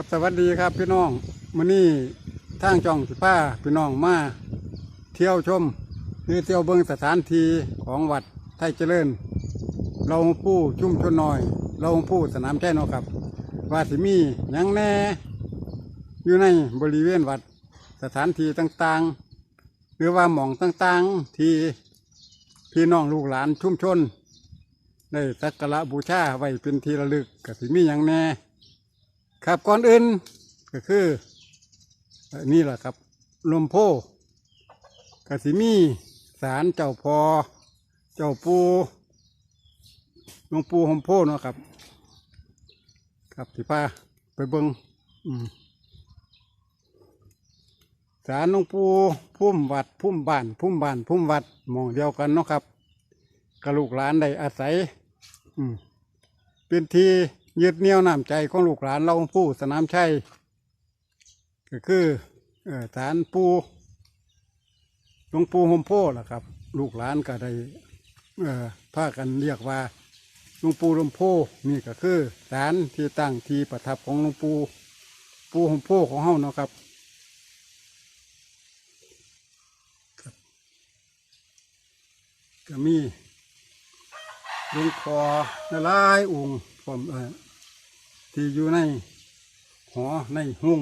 ครับสวัสดีครับพี่น้องมื้อนี้ทางจ่องสิป้าพี่น้องมาเที่ยวชมหรือเที่ยวเบิ่งสถานที่ของวัดไทยเจริญ เราผู้ชุ่มชนน้อย เราผู้สนามแช่นอครับ ว่าสิมีหยังแน่ อยู่ในบริเวณวัดสถานที่ต่างๆ หรือว่าหม่องต่างๆ ที่พี่น้องลูกหลานชุ่มชนได้สักการะบูชาไว้เป็นที่ระลึกก็สิมีย่างแน่ ครับก่อนอื่นก็คือนี่แหละครับลมโพกสิมีสารเจ้าพอ เจ้าปูหลวงปูหมโพเนาะครับ ครับสิพาไปเบิงสารหลวงปูพุ่มวัดพุ่มบ้านพุ่มบ้านพุ่มวัดมองเดียวกันเนาะครับกระลูกหลานได้อาศัย อืมเป็นที่ ยึดเหนี่ยวน้ำใจของลูกหลานเราผู้สนามชัยก็คือเอ่อฐานปูหลวงปูโฮมโพล่ะครับ ลูกหลานก็ได้พากันเรียกว่าหลวงปูหลวงโพนี่ก็คือฐานที่ตั้งที่ประทับของหลวงปู่ปูโฮมโพของเฮาเนาะครับครับก็มีหลวงคอละลายองค์ผมเออ ที่อยู่ในหอในห้อง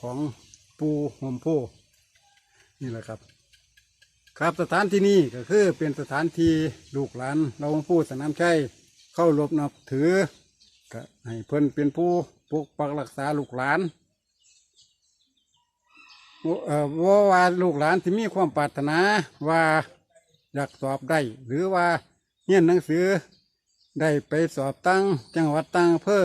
ของปูหมโพนี่แหละครับ ครับสถานที่นี้ก็คือเป็นสถานที่ลูกหลานเราผู้สนามชัยเข้ารบนับถือก็ให้เพิ่นเป็นผู้ปกปักรักษาลูกหลานว่าว่าลูกหลานที่มีความปรารถนาว่าอยากสอบได้หรือว่าเรียนหนังสือ ได้ไปสอบตั้งจังหวัดตั้งอำเภอ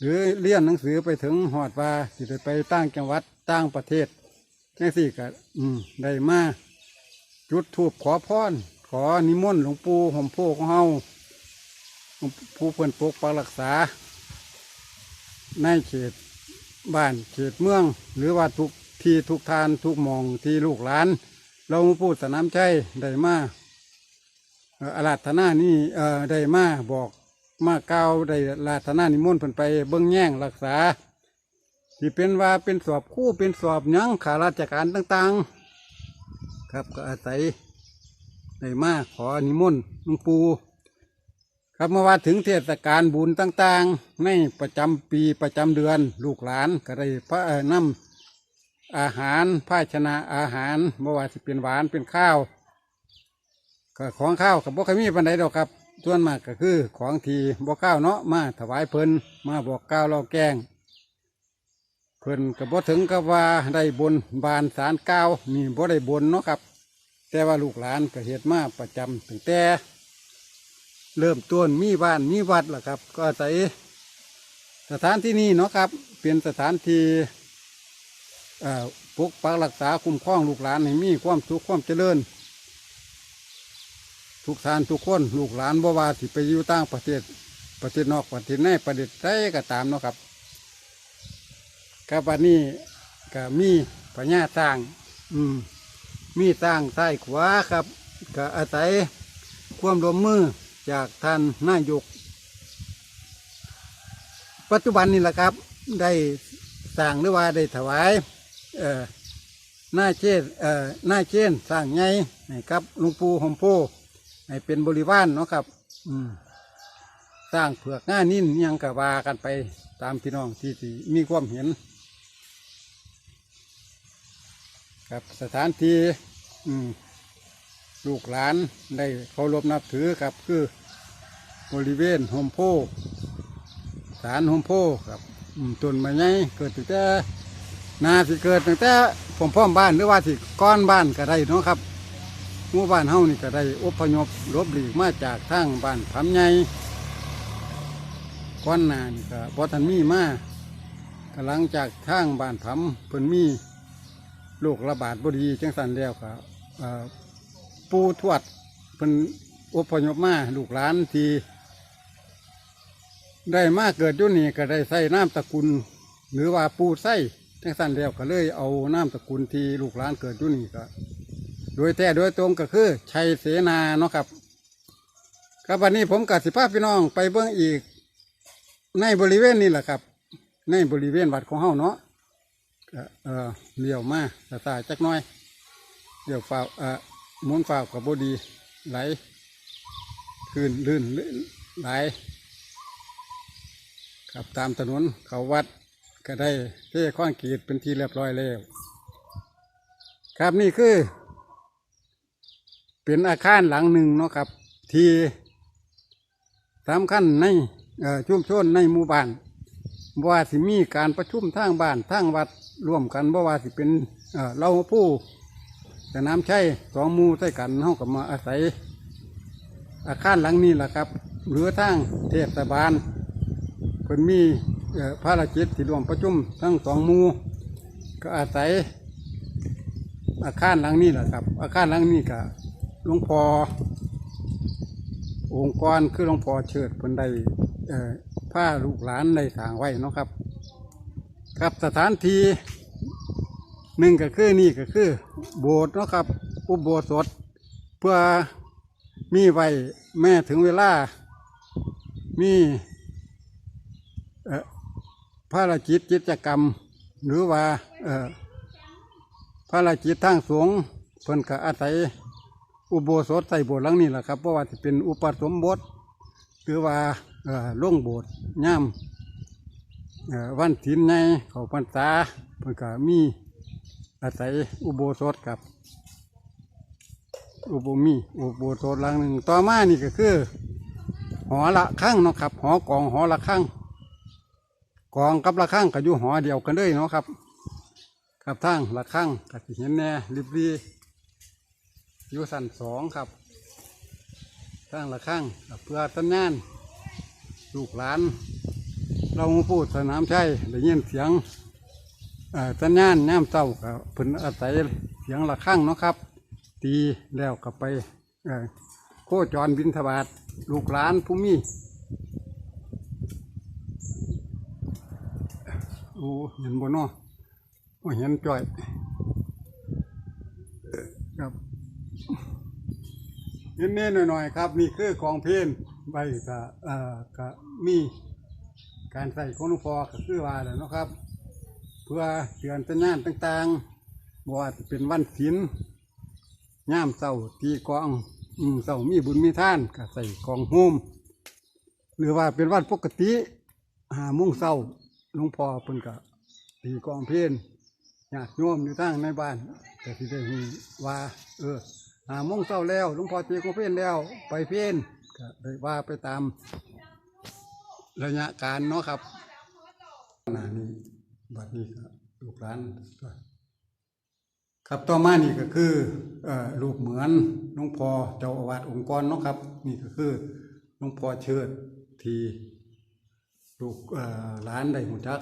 หรือเรียนหนังสือไปถึงหอดว่าสิได้ไปตั้งจังหวัดตั้งประเทศจังสี่ก็อืมได้มาจุดทูบขอพรขอนิมนต์หลวงปู่หอมโพของเฮาหลวงผู้เพิ่อนปกปักรักษา ในเขตบ้านเขตเมือง หรือว่าทุกที่ทุกทานทุกมองที่ลูกหลานเราพูดสนามใจได้มา อาราธนานี่เอ่อได้มาบอกมาเก้าวได้อาราธนานิมนต์เพิ่นไปเบิ่งแย่งรักษาที่เป็นว่าเป็นสอบคู่เป็นสอบหยังข้าราชการต่างๆ ครับก็อาศัยได้มาขอนิมนต์หลวงปู่ครับเมื่อว่าถึงเทศกาลบุญต่างๆ ในประจำปีประจำเดือนลูกหลานก็ได้พระเอ่อนำอาหารภาชนะอาหารเมื่อว่าสิเป็นหวานเป็นข้าว ก็ของข้าวกับบ่เคยมีปันใดดอกครับส่วนมากก็คือของทีบ่ข้าวเนาะมาถวายเพิ่นมาบอกกล่าวเราแกงเพิ่นก็บ่ถึงกับว่าได้บนบานสารกล่าวนี่บ่ได้บนเนาะครับ แต่ว่าลูกหลานก็เฮ็ดมาประจำตั้งแต่เริ่มต้นมีบ้านมีวัดล่ะครับ ก็อาศัยสถานที่นี้เนาะครับ เป็นสถานที่ปกปักรักษาคุ้มครองลูกหลานให้มีความสุขความเจริญ ทุกทานทุกคนลูกหลานบ่ว่าสิไปอยู่ต่างประเทศประเทศนอกประเทศในประเทศใดก็ตามเนาะครับกับวันนี้ก็มีพญาสร้าง อืม มีสร้างใต้ขวาครับก็อาศัยความร่วมมือจากท่านนายก ปัจจุบันนี่แหละครับ ได้สร้างหรือว่าได้ถวาย เอ่อหน้าเชนเอ่อหน้าเชนสร้างไงให้ครับหลวงปู่หอมโพ ให้เป็นบริวารเนาะครับ อืมสร้างเผือกง่านิ่นยังกะวากันไปตามพี่น้องที่ที่มีความเห็นครับสถานที่อืมลูกหลานได้เคารพนับถือครับคือบริเวณโฮมโพศาลโฮมโพครับอืมต้นไม้ใหญ่เกิดตั้งแต่นาสิเกิดตั้งแต่ผมพ่อมบ้านหรือว่าสิก้อนบ้านก็ได้เนาะครับ มู่บ้านเฮานี่ก็ได้อพยพลบหลีกมาจากทางบ้านผำใหญ่ก้อนนานี่ก็บ่ทันมีมากหลังจากทางบ้านผำเพิ่นมีโรคระบาดบ่ดีจังสันแล้วก็ปูทวดเพิ่นอพยพมาลูกหลานที่ได้มาเกิดอยู่นี่ก็ได้ใส่น้ำตระกุลหรือว่าปูไส้จังสันแล้วก็เลยเอาน้ำตระกุลที่ลูกหลานเกิดอยู่นี่ก็ โดยแท้โดยตรงก็คือชัยเสนาเนาะครับ ครับวันนี้ผมกับสิภาพพี่น้องไปเบื้องอีก ในบริเวณนี้แหละครับ ในบริเวณวัดของเฮาเนาะเออเลี้ยวมาตาตาจักหน้อยเลี้ยวฟ้าวเอ่อหมุนฟ้ากับบดีไหลขึ้นลื่นลื่นไหลขับตามถนนเขาวัดก็ได้เท่ข้อนกีดเป็นทีเรียบร้อยแล้ว ครับนี่คือ เป็นอาคารหลังหนึ่งเนาะครับ ที่สำคัญในชุมชนในหมู่บ้านบ่ว่าสิมีการประชุมทางบ้านทางวัดร่วมกันบ่ว่าสิเป็นเอ่อเราผู้แต่น้ำใช้สองมูใส่กันเฮากับมาอาศัย อาคารหลังนี้แหละครับ หรือทางเทศบาลเพิ่นมีภารกิจที่ร่วมประชุมทั้งสองมูก็อาศัย อาคารหลังนี้แหละครับ อาคารหลังนี้ก็ หลวงพ่อองค์กรคือหลวงพ่อเชิดเพิ่นได้เอ่อผ้าลูกหลานได้สางไว้เนาะครับ ครับสถานที่หนึ่งก็คือนี่ก็คือ โบสถ์เนาะครับอุโบสถ เพื่อมีไว้แม่ถึงเวลา มีภารกิจกิจกรรม หรือว่าภารกิจทางสงฆ์เพิ่นก็อาศัย อุโบสถใส่โบสถ์หลังนี้แหละครับเพราะว่าจะเป็นอุปสมบทหรือว่าเอ่องโบสถ์ย่ำวันศีลในเขาพรรษาเพิ่นก็มีอาศัยอุโบสถกับอุโบมีอุโบสถหลังหนึ่งต่อมานี่ก็คือ หอละข้างเนาะครับ หอกองหอละข้างกองกับละข้างก็อยู่หอเดียวกันเลยเนาะครับ กับทางละข้างกับที่เห็นแน่ริบรี อยู่สันสองครับทางละข้างเพื่อสัญญาณลูกหลาน เราพูดสนามชัยได้ยินเสียงเอ่อสัญญาณย่มเศร้ากับเพิ่นอาศัยเสียงละข้างเนาะครับ ตีแล้วกลับไปโคจรบินทบาทลูกหลานผู้มีโอ้เห็นบนนอโอ้เห็นจ่อยครับ เนเน่หน่อยๆครับ นี่คือกองเพลนใบกะเอ่อกะมีการใส่ของหลวงพ่อก็คือว่าแหละเนาะครับ เพื่อเตือนสัญญาณต่างๆบ่ว่าจะเป็นวันศีลย่ามเศร้าตีกองอืมเศร้ามีบุญมีท่านก็ใส่กองโฮมหรือว่าเป็นวันปกติหามุ่งเศร้าหลวงพ่อเพิ่นก็ตีกองเพลนญาติโยมอยู่ตั้งในบ้านแต่ที่ได้ว่า เออ หาโมงเช้าแล้วหลวงพ่อตีก็เพี้ยนแล้ว ไปเพี้ยนก็ได้ว่าไปตามระยะการเนาะครับขณะนี้บัดนี้ครับลูกหลานครับต่อมานี่ก็คือเอ่อรูปเหมือนหลวงพ่อเจ้าอาวาสองค์กรเนาะครับ นี่ก็คือหลวงพ่อเชิดทีลูกเอ่อหลานได้หูจัก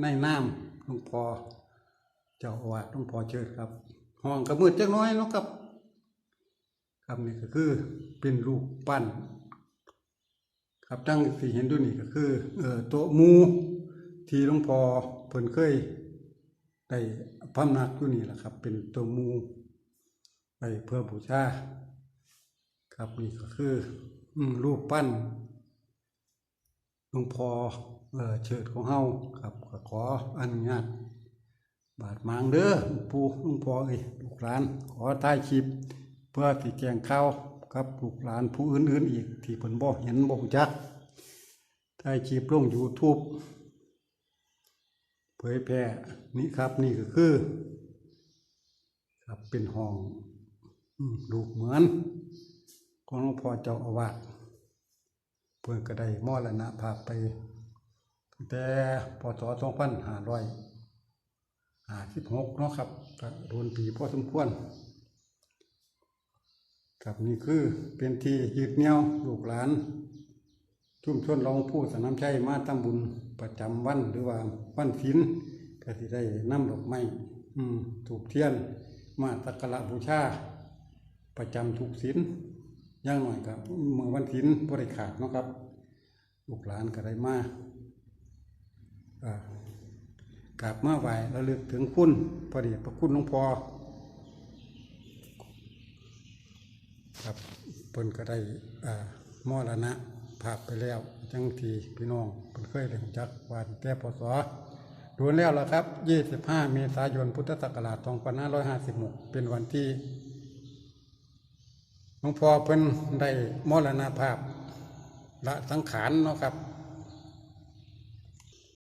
ในน้ำหลวงพ่อเจ้าอาวาสต้องพอเชิดครับห้องกระมืดจักน้อยเนาะครับ ครับนี่ก็คือเป็นรูปปั้น ครับตั้งที่เห็นดูนี่ก็คือเอ่อโตมูที่หลวงพ่อเพิ่นเคยได้พำนักอยู่นี่แหละครับ เป็นโตัวมูไปเพื่อบูชาครับนี่ก็คือรูปปั้นหลวงพ่อเอ่อเชิดของเฮาครับก็ขออนุญาตบาดมางเด้อปู่หลวงพ่อเอ้ยลูกหลานขอถ่ายคลิป เพื่อที่แจ้งข่าวกับลูกหลานผู้อื่นๆอีก ที่เพิ่นบ่เห็นบ่รู้จักถ่ายคลิปลง YouTube เผยแพร่นี่ครับนี่ก็คือ ครับเป็นห้องอืมรูปเหมือน ของหลวงพ่อเจ้าอาวาสเพิ่นก็ได้มรณภาพไปตั้งแต่พศ2500ห้าสิบหกเนาะครับโดนปีพอสมควร ครับนี่คือเป็นที่ยึดเหนี่ยวลูกหลาน ชุ่มชนเราผู้สนามชัยมาทำบุญประจำวันหรือว่าวันศีลก็ที่ได้นำดอกไม้อืมถูกเทียน มาสักการะบูชาประจำทุกศีลย่างหน่อยครับเมื่อวันศีลบริขาดเนาะครับ ลูกหลานก็ได้มาอ่ากราบมาไหวระลึกถึงคุณพระเดชพระคุณหลวงพ่อ ครับเพิ่นก็ได้อ่ามรณะภาพไปแล้ว จังทีพี่น้องเพิ่นเคยได้รู้จักวันแต่พศดูแล้วล่ะครับ 25 เมษายน พุทธศักราช2556 เป็นวันที่หลวงพ่อเพิ่นได้มรณภาพละสังขารเนาะครับ